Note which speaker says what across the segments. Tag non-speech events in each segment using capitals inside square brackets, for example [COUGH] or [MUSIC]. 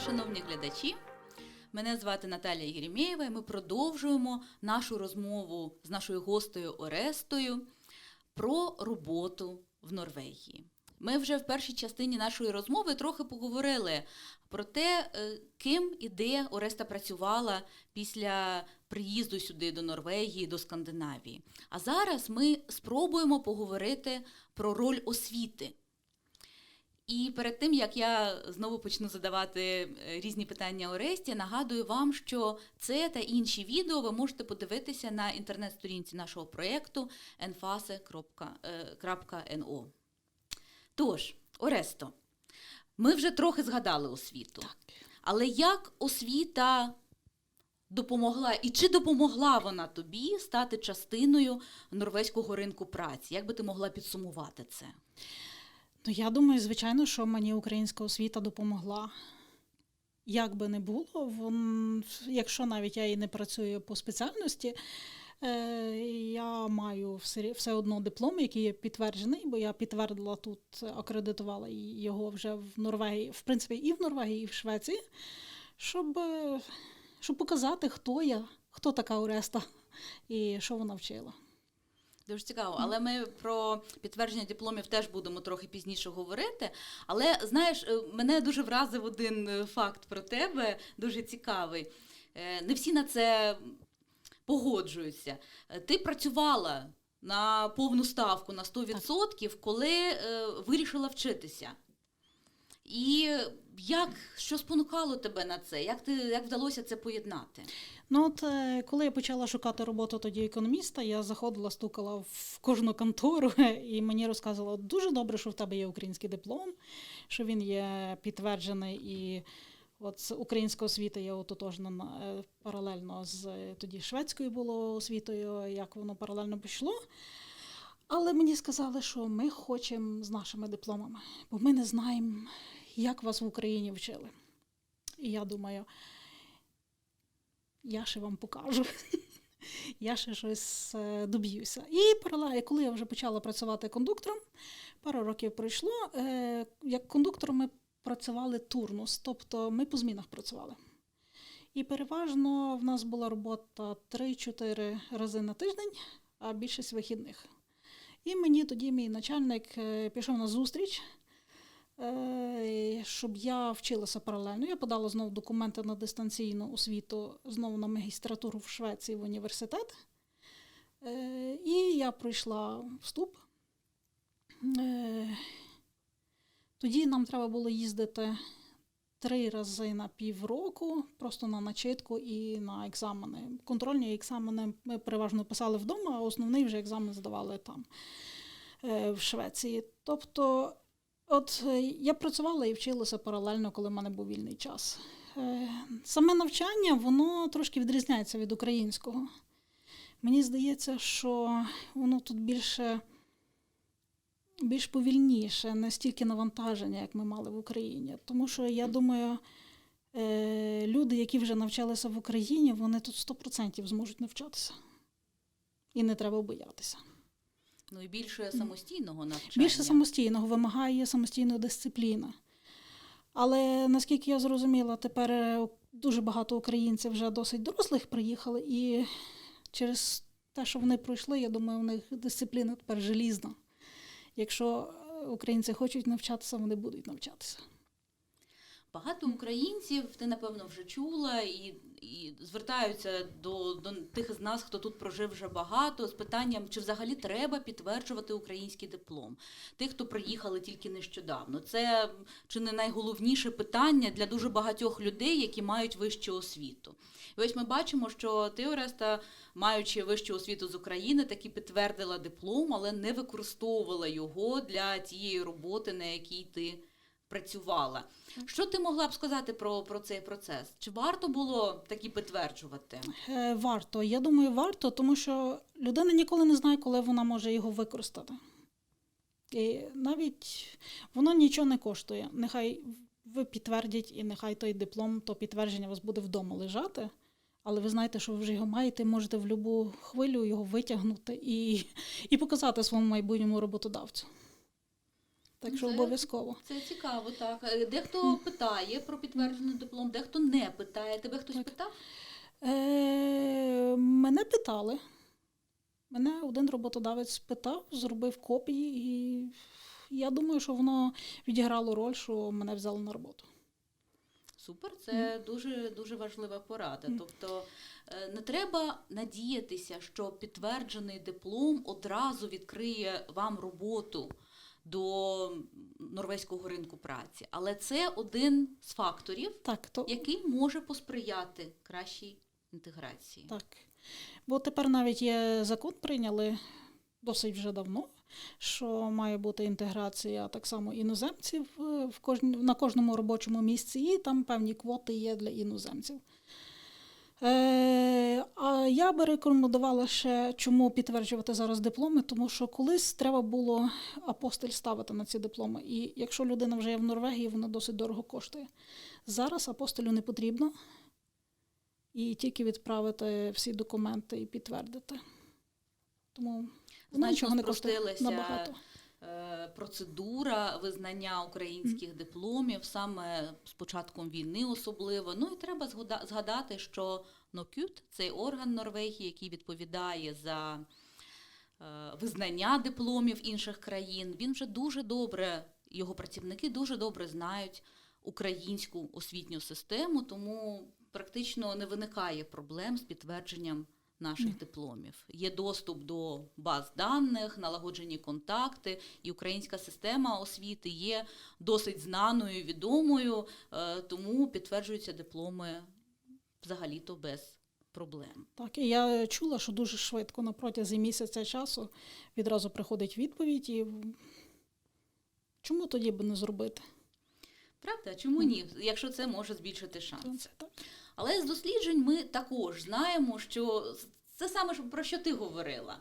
Speaker 1: шановні глядачі. Мене звати Наталія Єремєєва, і ми продовжуємо нашу розмову з нашою гостею Орестою про роботу в Норвегії. Ми вже в першій частині нашої розмови трохи поговорили про те, е, ким і де Ореста працювала після приїзду сюди до Норвегії, до Скандинавії. А зараз ми спробуємо поговорити про роль освіти. І перед тим як я знову почну задавати е, різні питання Оресті, нагадую вам, що це та інші відео ви можете подивитися на інтернет-сторінці нашого проєкту enfase.no. Тож, Оресто, ми вже трохи згадали освіту. Але як освіта допомогла, і чи допомогла вона тобі стати частиною норвезького ринку праці? Як би ти могла підсумувати це?
Speaker 2: Ну, я думаю, звичайно, що мені українська освіта допомогла. Як би не було, вон, якщо навіть я і не працюю по спеціальності, е, я маю все, все одно диплом, який є підтверджений, бо я підтвердила тут, акредитувала його вже в Норвегії, в принципі, і в Норвегії, і в Швеції, щоб, е, щоб показати, хто я, хто така Ореста [LAUGHS] і що вона вчила.
Speaker 1: Дуже цікаво, але ми про підтвердження дипломів теж будемо трохи пізніше говорити. Але знаєш, е, мене дуже вразив один е, факт про тебе, дуже цікавий. Е, Не всі на це погоджуються. Ти працювала на повну ставку на 100%, коли вирішила вчитися. І як що спонукало тебе на це? Як ти як вдалося це поєднати?
Speaker 2: Ну, от е, коли я почала шукати роботу тоді економіста, я заходила, стукала в кожну контору, [LAUGHS] і мені розказували, дуже добре, що в тебе є український диплом, що він є підтверджений і. От з української освіти є ототожнена паралельно з е, тоді шведською було освітою, як воно паралельно пішло. Але мені сказали, що ми хочемо з нашими дипломами, бо ми не знаємо, як вас в Україні вчили. І я думаю, я ще вам покажу. [LAUGHS] Я ще щось е, доб'юся. І паралельно, коли я вже почала працювати кондуктором, пару років пройшло. е, Як кондуктором ми працювали турнус, тобто ми по змінах працювали. І переважно в нас була робота 3-4 рази на тиждень, а більшість вихідних. І мені тоді мій начальник е, пішов на зустріч, щоб я вчилася паралельно. Я подала знову документи на дистанційну освіту, знову на магістратуру в Швеції в університет. Е, І я пройшла вступ. Е, Тоді нам треба було їздити три рази на півроку, просто на начитку і на екзамени. Контрольні екзамени ми переважно писали вдома, а основний вже екзамен здавали там, е, в Швеції. Тобто, от е, я працювала і вчилася паралельно, коли в мене був вільний час. Е, Саме навчання, воно трошки відрізняється від українського. Мені здається, що воно тут більше більш повільніше, не стільки навантаження, як ми мали в Україні. Тому що я думаю, е, люди, які вже навчалися в Україні, вони тут 100% зможуть навчатися. І не треба боятися.
Speaker 1: Ну і більше самостійного навчання.
Speaker 2: Більше самостійного вимагає самостійної дисципліни. Але наскільки я зрозуміла, тепер е, дуже багато українців вже досить дорослих приїхали, і через те, що вони пройшли, я думаю, у них дисципліна тепер желізна. Якщо е, українці хочуть навчатися, вони будуть навчатися.
Speaker 1: Багато українців, ти напевно вже чула, і, і звертаються до, до тих з нас, хто тут прожив вже багато, з питанням, чи взагалі треба підтверджувати український диплом. Тих, хто приїхали тільки нещодавно. Це чи не найголовніше питання для дуже багатьох людей, які мають вищу освіту. І ось ми бачимо, що ти, Ореста, маючи вищу освіту з України, таки підтвердила диплом, але не використовувала його для тієї роботи, на якій ти працювала. Що ти могла б сказати про, про цей процес? Чи варто було таки підтверджувати?
Speaker 2: Е, Варто. Я думаю, варто, тому що людина ніколи не знає, коли вона може його використати. І навіть воно нічого не коштує. Нехай ви підтвердять, і нехай той диплом, то підтвердження у вас буде вдома лежати. Але ви знаєте, що ви вже його маєте, можете в будь-яку хвилю його витягнути і, і показати своєму майбутньому роботодавцю. Так що обов'язково.
Speaker 1: Це цікаво, так. Е, Дехто питає про підтверджений диплом, дехто не питає. Тебе хтось
Speaker 2: Так.
Speaker 1: питав?
Speaker 2: Е, мене питали. Мене один роботодавець питав, зробив копії, і я думаю, що воно відіграло роль, що мене взяли на роботу.
Speaker 1: Супер, це дуже дуже важлива порада.
Speaker 2: Мгм.
Speaker 1: Тобто е, не треба надіятися, що підтверджений диплом одразу відкриє вам роботу до норвезького ринку праці, але це один з факторів,
Speaker 2: Так, то
Speaker 1: який може посприяти кращій інтеграції.
Speaker 2: так. Бо тепер навіть є закон прийняли досить вже давно, що має бути інтеграція так само іноземців е, в кожні, на кожному робочому місці, і там певні квоти є для іноземців. Е, а я би рекомендувала ще, чому підтверджувати зараз дипломи, тому що колись треба було апостиль ставити на ці дипломи. І якщо людина вже є в Норвегії, воно досить дорого коштує. Зараз апостилю не потрібно. І тільки відправити всі документи і підтвердити. Тому воно
Speaker 1: Значно
Speaker 2: нічого не коштує набагато.
Speaker 1: Е, процедура визнання українських дипломів саме з початком війни особливо. Ну і треба згадати, що НОКЮТ – цей орган Норвегії, який відповідає за е, визнання дипломів інших країн, він вже дуже добре, його працівники дуже добре знають українську освітню систему, тому практично не виникає проблем з підтвердженням наших дипломів. Є доступ до баз даних, налагоджені контакти, і українська система освіти є досить знаною, відомою, е, тому підтверджуються дипломи взагалі-то без проблем.
Speaker 2: Так, і я чула, що дуже швидко на протязі місяця часу відразу приходить відповідь, і чому тоді би не зробити?
Speaker 1: Правда, чому ні? Якщо це може збільшити шанс.
Speaker 2: Це так.
Speaker 1: Але з досліджень ми також знаємо, що це саме про що ти говорила.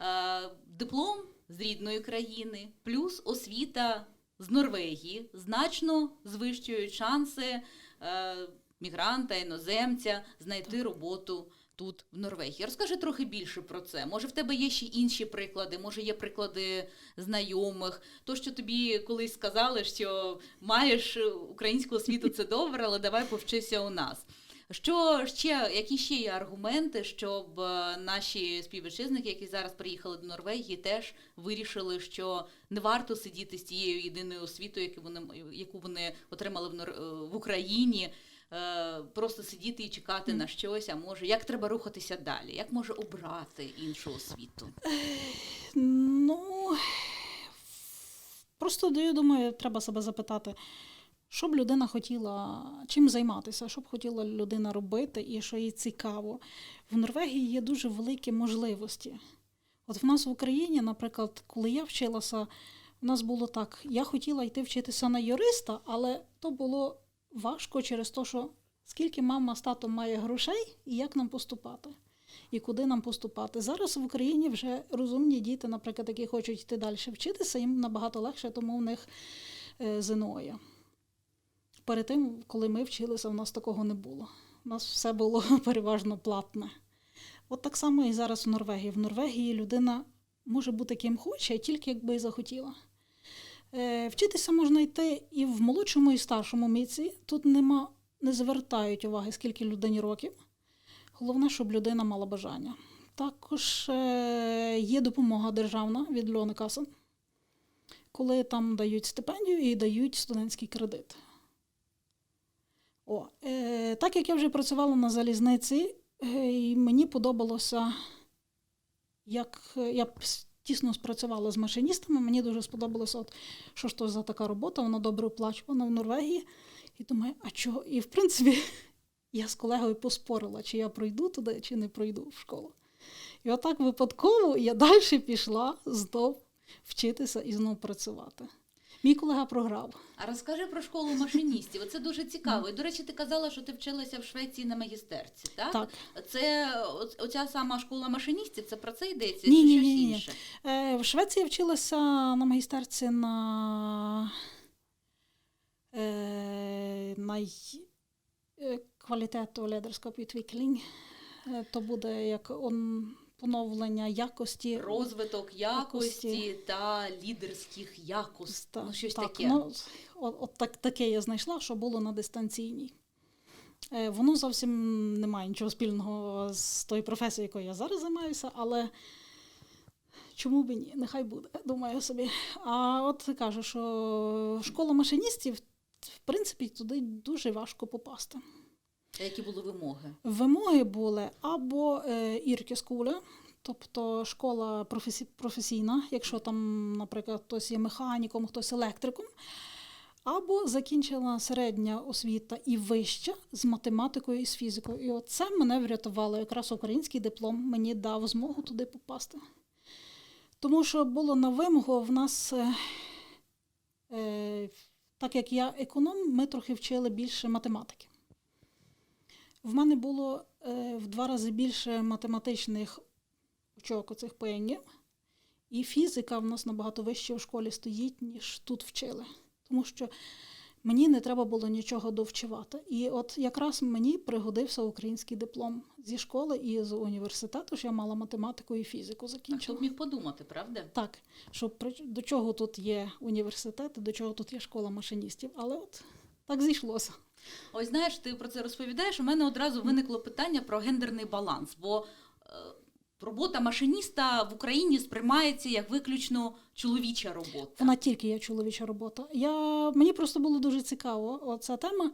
Speaker 1: Е, Диплом з рідної країни, плюс освіта з Норвегії значно звищують шанси е, мігранта, іноземця знайти роботу тут, в Норвегії. Розкажи трохи більше про це. Може, в тебе є ще інші приклади, може, є приклади знайомих. То, що тобі колись сказали, що маєш українську освіту, це добре, але давай повчися у нас. Що ще, які ще є аргументи, щоб е, наші співвітчизники, які зараз приїхали до Норвегії, теж вирішили, що не варто сидіти з тією єдиною освітою, яку вони, яку вони отримали в, Нор- е, в Україні, е, просто сидіти і чекати на щось, а може, як треба рухатися далі? Як може обрати іншу освіту?
Speaker 2: Ну просто я думаю, треба себе запитати, що б людина хотіла, чим займатися, що б хотіла людина робити і що їй цікаво. В Норвегії є дуже великі можливості. От в нас в Україні, наприклад, коли я вчилася, у нас було так: я хотіла йти вчитися на юриста, але то було важко через те, що скільки мама з татом має грошей і як нам поступати і куди нам поступати. Зараз в Україні вже розумні діти, наприклад, які хочуть йти далі вчитися, їм набагато легше, тому в них е, ЗНО є. Перед тим, коли ми вчилися, у нас такого не було. У нас все було [LAUGHS] переважно платне. От так само і зараз в Норвегії. В Норвегії людина може бути ким хоче, тільки якби й захотіла. Е, Вчитися можна йти і в молодшому, і старшому віці. Тут нема, не звертають уваги, скільки людині років. Головне, щоб людина мала бажання. Також е, є допомога державна від Льони Касен, коли там дають стипендію і дають студентський кредит. О, е, так як я вже працювала на залізниці, е, і мені подобалося, як е, я тісно спрацювала з машиністами, мені дуже сподобалося, от, що ж то за така робота, вона добре оплачувана в Норвегії. І думаю, а чого? І в принципі, [LAUGHS] я з колегою поспорила, чи я пройду туди, чи не пройду в школу. І отак випадково я далі пішла знов вчитися і знов працювати. Мій колега програв.
Speaker 1: А розкажи про школу машиністів. Це дуже цікаво. І, до речі, ти казала, що ти вчилася в Швеції на магістерці, так?
Speaker 2: Так.
Speaker 1: Це оця сама школа машиністів, це про це йдеться?
Speaker 2: Ні, ні, ні, ні. Е, в Швеції я вчилася на магістерці на, е, на е, квалітет og lederskap. Е, То буде як он, поновлення якості.
Speaker 1: Розвиток якості та лідерських якостей. Ну, щось
Speaker 2: так,
Speaker 1: таке.
Speaker 2: Ну, от, от так, таке я знайшла, що було на дистанційній. Е, воно зовсім не має нічого спільного з тою професією, якою я зараз займаюся, але чому б і ні? Нехай буде, думаю собі. А от кажу, що школа машиністів, в принципі, туди дуже важко попасти.
Speaker 1: А які були вимоги?
Speaker 2: Вимоги були або е, іркескуля, тобто школа професійна, якщо там, наприклад, хтось є механіком, хтось електриком, або закінчила середня освіта і вища з математикою і з фізикою. І от це мене врятувало. Якраз український диплом мені дав змогу туди попасти. Тому що було на вимогу в нас, е, е, так як я економ, ми трохи вчили більше математики. В мене було е, в два рази більше математичних очок оцих ПНГ, і фізика в нас набагато вище в школі стоїть, ніж тут вчили. Тому що мені не треба було нічого довчувати. І от якраз мені пригодився український диплом зі школи і з університету, що я мала математику і фізику закінчила.
Speaker 1: б міг подумати, правда?
Speaker 2: Так, що до чого тут є університет, до чого тут є школа машиністів. Але от так зійшлося.
Speaker 1: Ось знаєш, ти про це розповідаєш. У мене одразу виникло питання про гендерний баланс, бо е, робота машиніста в Україні сприймається як виключно чоловіча робота.
Speaker 2: Вона тільки є чоловіча робота. Я, мені просто було дуже цікаво ця тема.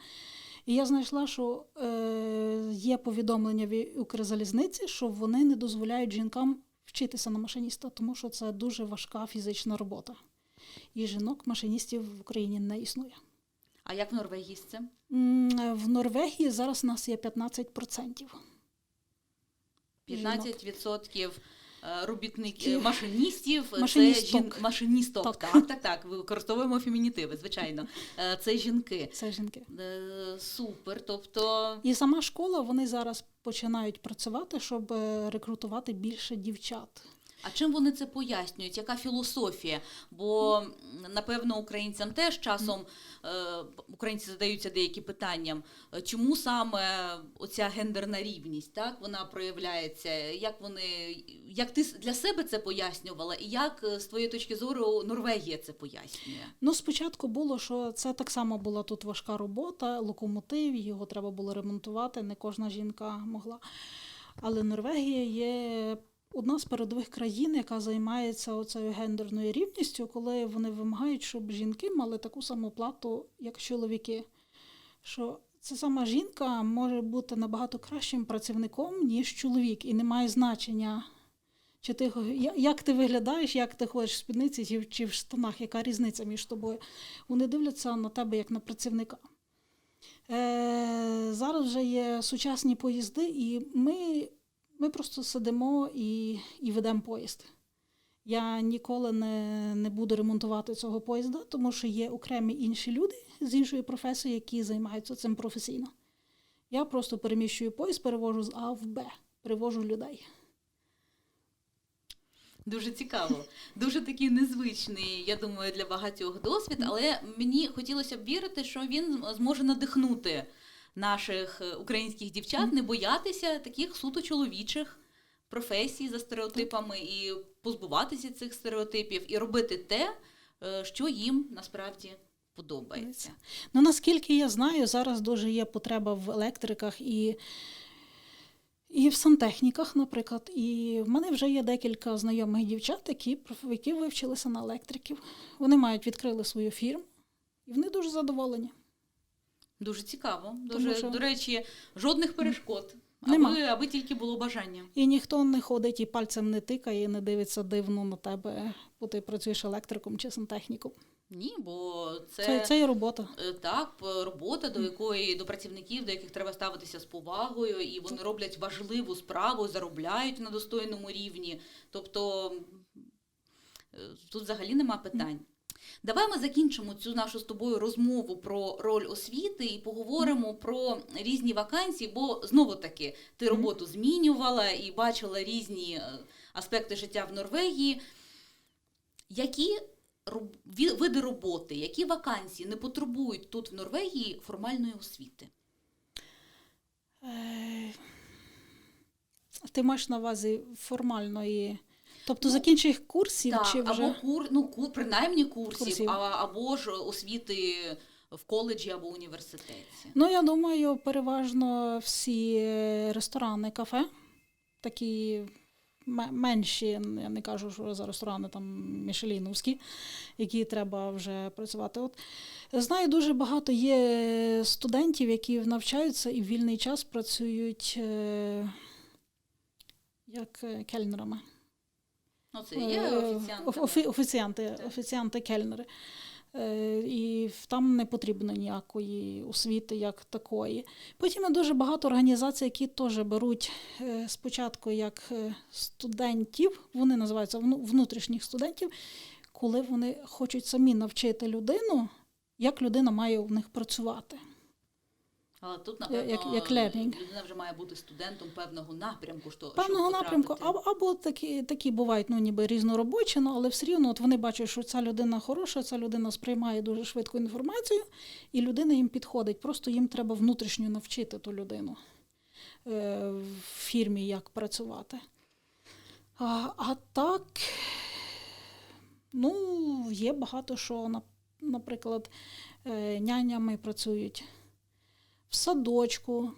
Speaker 2: І я знайшла, що е, є повідомлення в Укрзалізниці, що вони не дозволяють жінкам вчитися на машиніста, тому що це дуже важка фізична робота. І жінок-машиністів в Україні не існує.
Speaker 1: А як в Норвегії з цим?
Speaker 2: В Норвегії зараз у нас є 15%.
Speaker 1: 15% е, робітників машиністів,
Speaker 2: Машиністок.
Speaker 1: це жін... машиністок.
Speaker 2: Так.
Speaker 1: Так, так, так. Використовуємо фемінітиви, звичайно. Е, Це жінки.
Speaker 2: Це жінки.
Speaker 1: Е, Супер. Тобто
Speaker 2: І сама школа, вони зараз починають працювати, щоб рекрутувати більше дівчат.
Speaker 1: А чим вони це пояснюють? Яка філософія? Бо напевно українцям теж часом е, українці задаються деякі питанням, е, чому саме оця гендерна рівність, так вона проявляється? Як вони як ти для себе це пояснювала, і як е, з твоєї точки зору Норвегія це пояснює?
Speaker 2: Ну, спочатку було, що це так само була тут важка робота, локомотив, його треба було ремонтувати, не кожна жінка могла. Але Норвегія є одна з передових країн, яка займається оцею гендерною рівністю, коли вони вимагають, щоб жінки мали таку саму плату, як чоловіки. Що ця сама жінка може бути набагато кращим працівником, ніж чоловік, і не має значення. Чи ти, як ти виглядаєш, як ти ходиш в спідниці чи, чи в штанах, яка різниця між тобою? Вони дивляться на тебе як на працівника. Е, зараз вже є сучасні поїзди, і ми, ми просто сидимо і, і ведемо поїзд. Я ніколи не, не буду ремонтувати цього поїзда, тому що є окремі інші люди з іншої професії, які займаються цим професійно. Я просто переміщую поїзд, перевожу з А в Б, перевожу людей.
Speaker 1: Дуже цікаво, дуже такий незвичний, я думаю, для багатьох досвід, але мені хотілося б вірити, що він зможе надихнути наших е, українських дівчат не боятися таких суто чоловічих професій за стереотипами і позбуватися цих стереотипів, і робити те, е, що їм насправді подобається.
Speaker 2: Ну, наскільки я знаю, зараз дуже є потреба в електриках і, і в сантехніках, наприклад. І в мене вже є декілька знайомих дівчат, які, які вивчилися на електриків. Вони мають відкрили свою фірму, і вони дуже задоволені.
Speaker 1: Дуже цікаво. Дуже,
Speaker 2: що-
Speaker 1: До речі, жодних перешкод,
Speaker 2: Нема.
Speaker 1: аби, аби тільки було бажання.
Speaker 2: І ніхто не ходить і пальцем не тикає, і не дивиться дивно на тебе, бо ти працюєш електриком чи сантехніком.
Speaker 1: Ні, бо
Speaker 2: Це, це і робота.
Speaker 1: Е, Так, робота, до якої до працівників, до яких треба ставитися з повагою, і вони роблять важливу справу, заробляють на достойному рівні. Тобто е, тут взагалі нема питань. Давай ми закінчимо цю нашу з тобою розмову про роль освіти і поговоримо про різні вакансії, бо знову таки ти роботу змінювала і бачила різні е, аспекти життя в Норвегії. Які види роботи, які вакансії не потребують тут в Норвегії формальної освіти?
Speaker 2: Е, Ти маєш на увазі формальної, тобто закінчих курсів
Speaker 1: Так,
Speaker 2: чи вже
Speaker 1: або кур, ну, ку, принаймні курсів,
Speaker 2: Курсів.
Speaker 1: А, або ж освіти в коледжі або університеті.
Speaker 2: Ну, я думаю, переважно всі ресторани, кафе, такі менші, я не кажу, що за ресторани там мішеліновські, які треба вже працювати. От знаю, дуже багато є студентів, які навчаються і в вільний час працюють е, як е, кельнерами.
Speaker 1: Ну, це є
Speaker 2: Е,
Speaker 1: офіціанти.
Speaker 2: офі- офі- офіціанти, офіціанти, кельнери. Е, І там не потрібно ніякої освіти як такої. Потім є дуже багато організацій, які теж беруть е, спочатку як студентів, вони називаються вну- внутрішніх студентів, коли вони хочуть самі навчити людину, як людина має у них працювати.
Speaker 1: Але тут, напевно,
Speaker 2: як- як learning.
Speaker 1: людина вже має бути студентом певного напрямку. Що,
Speaker 2: Певного
Speaker 1: щоб
Speaker 2: напрямку, або, або такі, такі бувають ну, ніби різноробочі, ну, але все рівно от вони бачать, що ця людина хороша, ця людина сприймає дуже швидко інформацію, і людина їм підходить. Просто їм треба внутрішньо навчити ту людину е, в фірмі, як працювати. А, а так, ну, є багато що, наприклад, е, нянями працюють в садочку.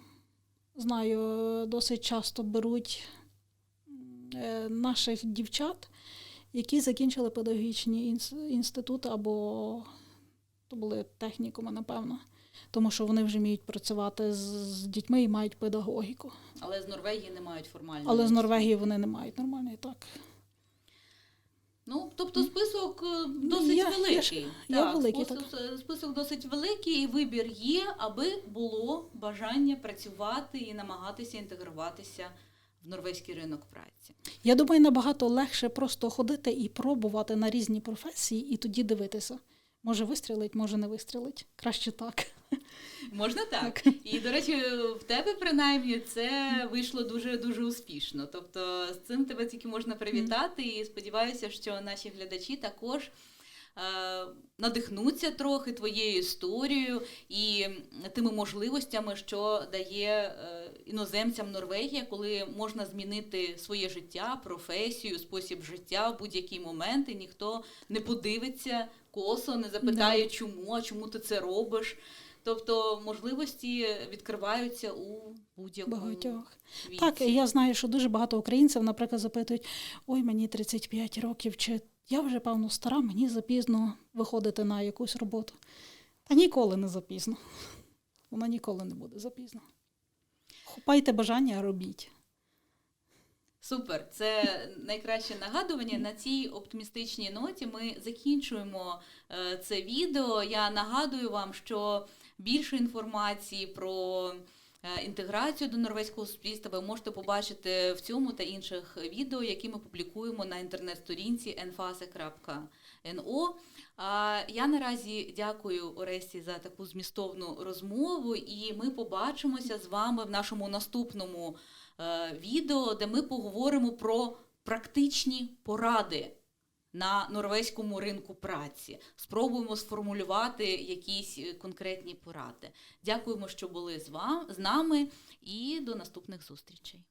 Speaker 2: Знаю, досить часто беруть е, наших дівчат, які закінчили педагогічні інститути або то були технікуми, напевно. Тому що вони вже вміють працювати з, з дітьми і мають педагогіку.
Speaker 1: Але з Норвегії не мають формальної.
Speaker 2: Але з. Норвегії вони не мають нормальної так.
Speaker 1: Ну, тобто список е, досить
Speaker 2: я- я
Speaker 1: великий.
Speaker 2: я
Speaker 1: так,
Speaker 2: великий,
Speaker 1: список, е, список досить великий, і вибір є, аби було бажання працювати і намагатися інтегруватися в норвезький ринок праці.
Speaker 2: Я думаю, набагато легше просто ходити і пробувати на різні професії, і тоді дивитися. Може вистрілить, може не вистрілить. Краще так.
Speaker 1: Можна так. І, до речі, в тебе принаймні це вийшло дуже дуже успішно. Тобто з цим тебе тільки можна привітати, і сподіваюся, що наші глядачі також. е, Надихнуться трохи твоєю історією і тими можливостями, що дає е, іноземцям Норвегія, коли можна змінити своє життя, професію, спосіб життя в будь-який момент, і ніхто не подивиться косо, не запитає, чому, а чому ти це робиш. Тобто можливості відкриваються у будь-якому
Speaker 2: Багатьох.
Speaker 1: віці.
Speaker 2: Так, я знаю, що дуже багато українців, наприклад, запитують: ой, мені 35 років, чи я вже певно стара, мені запізно виходити на якусь роботу. Та ніколи не запізно. Вона ніколи не буде запізно. Хопайте бажання, робіть.
Speaker 1: Супер, це найкраще нагадування. На цій оптимістичній ноті ми закінчуємо е, це відео. Я нагадую вам, що більше інформації про е, інтеграцію до норвезького суспільства ви можете побачити в цьому та інших відео, які ми публікуємо на інтернет-сторінці enfase.no. Я наразі дякую Оресі за таку змістовну розмову, і ми побачимося з вами в нашому наступному відео, де ми поговоримо про практичні поради на норвезькому ринку праці. Спробуємо сформулювати якісь е, конкретні поради. Дякуємо, що були з, вами з нами, і до наступних зустрічей.